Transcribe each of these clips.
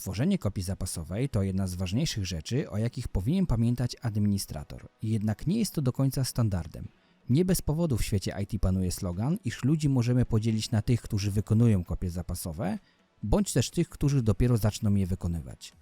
Tworzenie kopii zapasowej to jedna z ważniejszych rzeczy, o jakich powinien pamiętać administrator. Jednak nie jest to do końca standardem. Nie bez powodu w świecie IT panuje slogan, iż ludzi możemy podzielić na tych, którzy wykonują kopie zapasowe, bądź też tych, którzy dopiero zaczną je wykonywać.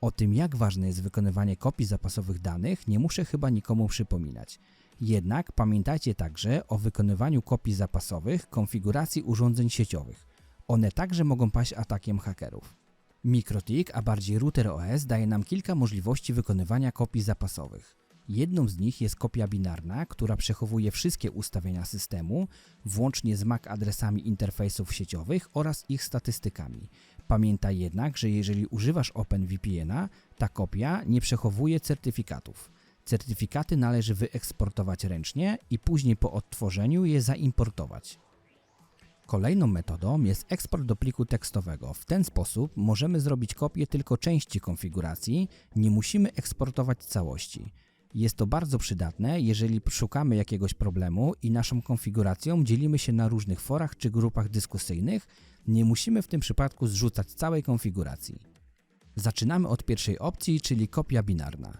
O tym, jak ważne jest wykonywanie kopii zapasowych danych, nie muszę chyba nikomu przypominać. Jednak pamiętajcie także o wykonywaniu kopii zapasowych konfiguracji urządzeń sieciowych. One także mogą paść atakiem hakerów. MikroTik, a bardziej Router OS, daje nam kilka możliwości wykonywania kopii zapasowych. Jedną z nich jest kopia binarna, która przechowuje wszystkie ustawienia systemu, włącznie z MAC adresami interfejsów sieciowych oraz ich statystykami. Pamiętaj jednak, że jeżeli używasz OpenVPN-a, ta kopia nie przechowuje certyfikatów. Certyfikaty należy wyeksportować ręcznie i później po odtworzeniu je zaimportować. Kolejną metodą jest eksport do pliku tekstowego. W ten sposób możemy zrobić kopię tylko części konfiguracji, nie musimy eksportować całości. Jest to bardzo przydatne, jeżeli szukamy jakiegoś problemu i naszą konfiguracją dzielimy się na różnych forach czy grupach dyskusyjnych, nie musimy w tym przypadku zrzucać całej konfiguracji. Zaczynamy od pierwszej opcji, czyli kopia binarna.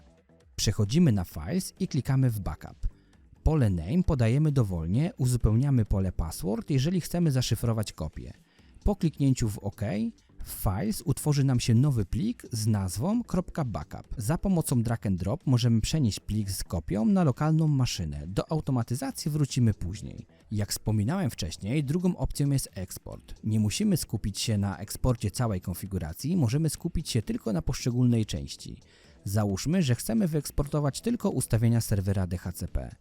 Przechodzimy na Files i klikamy w Backup. Pole Name podajemy dowolnie, uzupełniamy pole Password, jeżeli chcemy zaszyfrować kopię. Po kliknięciu w OK, Files utworzy nam się nowy plik z nazwą .backup. Za pomocą drag and drop możemy przenieść plik z kopią na lokalną maszynę. Do automatyzacji wrócimy później. Jak wspominałem wcześniej, drugą opcją jest eksport. Nie musimy skupić się na eksporcie całej konfiguracji, możemy skupić się tylko na poszczególnej części. Załóżmy, że chcemy wyeksportować tylko ustawienia serwera DHCP.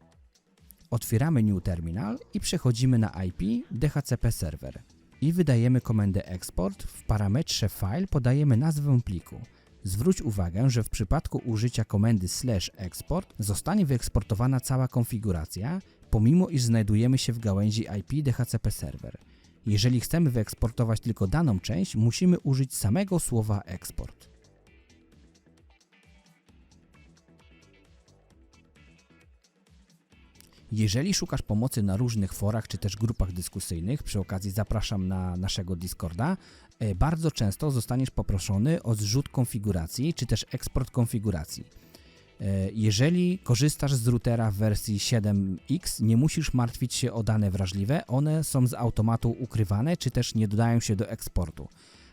Otwieramy New Terminal i przechodzimy na IP DHCP Server i wydajemy komendę export. W parametrze file podajemy nazwę pliku. Zwróć uwagę, że w przypadku użycia komendy slash export zostanie wyeksportowana cała konfiguracja, pomimo iż znajdujemy się w gałęzi IP DHCP Server. Jeżeli chcemy wyeksportować tylko daną część, musimy użyć samego słowa export. Jeżeli szukasz pomocy na różnych forach czy też grupach dyskusyjnych, przy okazji zapraszam na naszego Discorda, e, bardzo często zostaniesz poproszony o zrzut konfiguracji czy też eksport konfiguracji. E, jeżeli korzystasz z routera w wersji 7X, nie musisz martwić się o dane wrażliwe, one są z automatu ukrywane czy też nie dodają się do eksportu.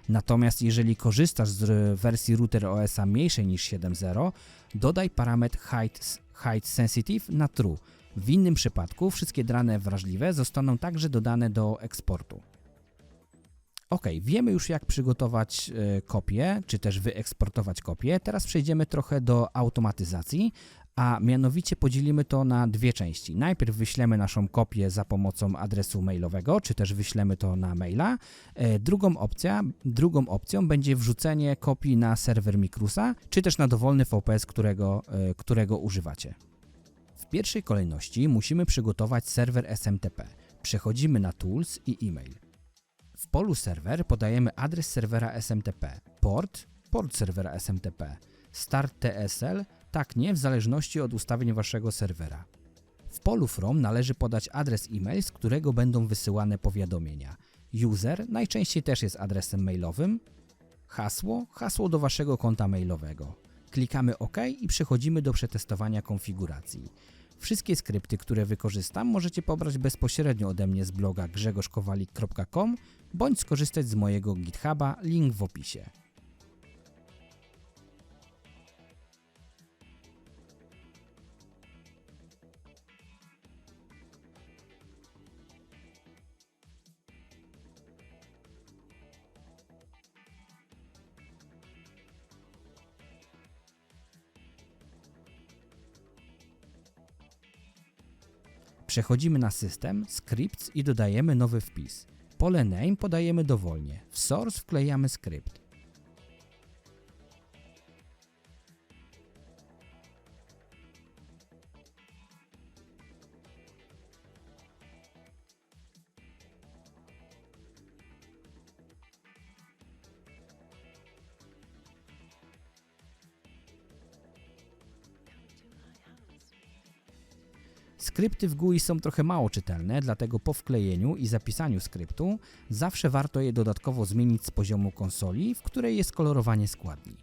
Natomiast jeżeli korzystasz z wersji router OS-a mniejszej niż 7.0, dodaj parametr hide, hide sensitive na true w innym przypadku wszystkie dane wrażliwe zostaną także dodane do eksportu. Ok, wiemy już jak przygotować y, kopię, czy też wyeksportować kopię. Teraz przejdziemy trochę do automatyzacji, a mianowicie podzielimy to na dwie części. Najpierw wyślemy naszą kopię za pomocą adresu mailowego, czy też wyślemy to na maila. E, drugą, opcja, drugą opcją będzie wrzucenie kopii na serwer Micrusa, czy też na dowolny VPS, którego, e, którego używacie. Pierwszej kolejności musimy przygotować serwer SMTP. Przechodzimy na Tools i e-mail. W polu serwer podajemy adres serwera SMTP, port, port serwera SMTP, start TSL, tak nie w zależności od ustawień waszego serwera. W polu From należy podać adres e-mail, z którego będą wysyłane powiadomienia. User najczęściej też jest adresem mailowym. Hasło, hasło do waszego konta mailowego. Klikamy OK i przechodzimy do przetestowania konfiguracji. Wszystkie skrypty, które wykorzystam, możecie pobrać bezpośrednio ode mnie z bloga grzegorzkowalik.com bądź skorzystać z mojego GitHuba, link w opisie. Przechodzimy na system, scripts i dodajemy nowy wpis. Pole name podajemy dowolnie. W source wklejamy skrypt. Skrypty w GUI są trochę mało czytelne, dlatego po wklejeniu i zapisaniu skryptu zawsze warto je dodatkowo zmienić z poziomu konsoli, w której jest kolorowanie składni.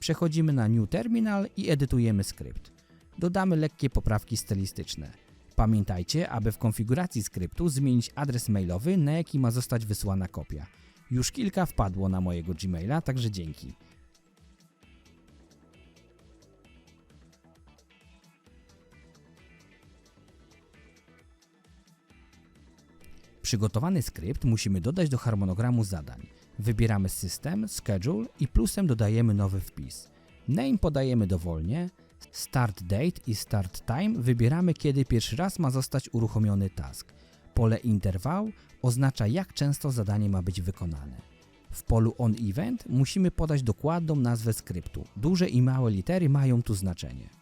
Przechodzimy na New Terminal i edytujemy skrypt. Dodamy lekkie poprawki stylistyczne. Pamiętajcie, aby w konfiguracji skryptu zmienić adres mailowy, na jaki ma zostać wysłana kopia. Już kilka wpadło na mojego Gmaila, także dzięki. Przygotowany skrypt musimy dodać do harmonogramu zadań. Wybieramy System, Schedule i plusem dodajemy nowy wpis. Name podajemy dowolnie, Start Date i Start Time wybieramy kiedy pierwszy raz ma zostać uruchomiony task. Pole interwał oznacza jak często zadanie ma być wykonane. W polu On Event musimy podać dokładną nazwę skryptu. Duże i małe litery mają tu znaczenie.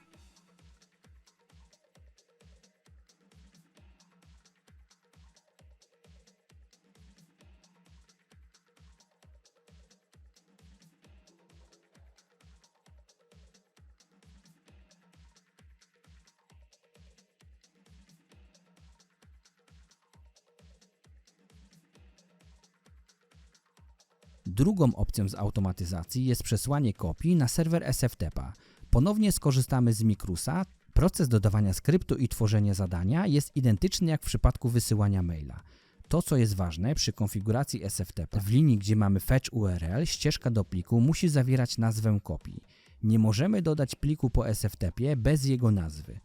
Drugą opcją z automatyzacji jest przesłanie kopii na serwer SFTP. Ponownie skorzystamy z Micrusa. Proces dodawania skryptu i tworzenia zadania jest identyczny jak w przypadku wysyłania maila. To, co jest ważne przy konfiguracji SFTP, w linii, gdzie mamy fetch URL, ścieżka do pliku musi zawierać nazwę kopii. Nie możemy dodać pliku po SFTP bez jego nazwy.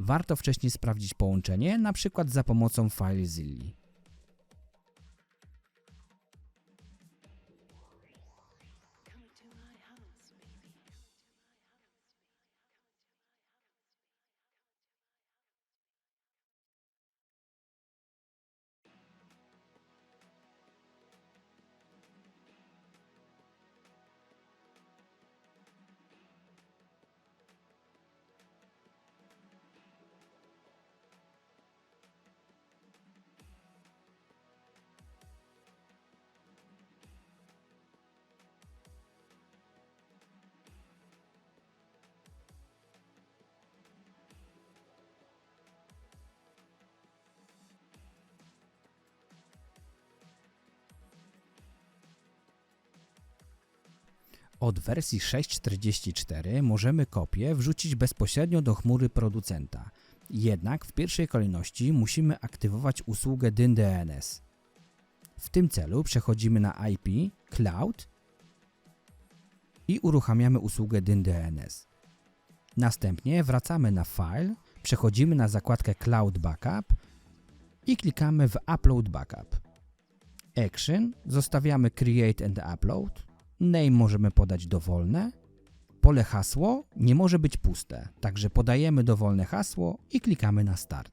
Warto wcześniej sprawdzić połączenie, np. za pomocą FileZilla. Od wersji 6.44 możemy kopię wrzucić bezpośrednio do chmury producenta. Jednak w pierwszej kolejności musimy aktywować usługę DynDNS. W tym celu przechodzimy na IP, Cloud i uruchamiamy usługę DynDNS. Następnie wracamy na File, przechodzimy na zakładkę Cloud Backup i klikamy w Upload Backup. Action zostawiamy Create and Upload Name możemy podać dowolne. Pole hasło nie może być puste, także podajemy dowolne hasło i klikamy na Start.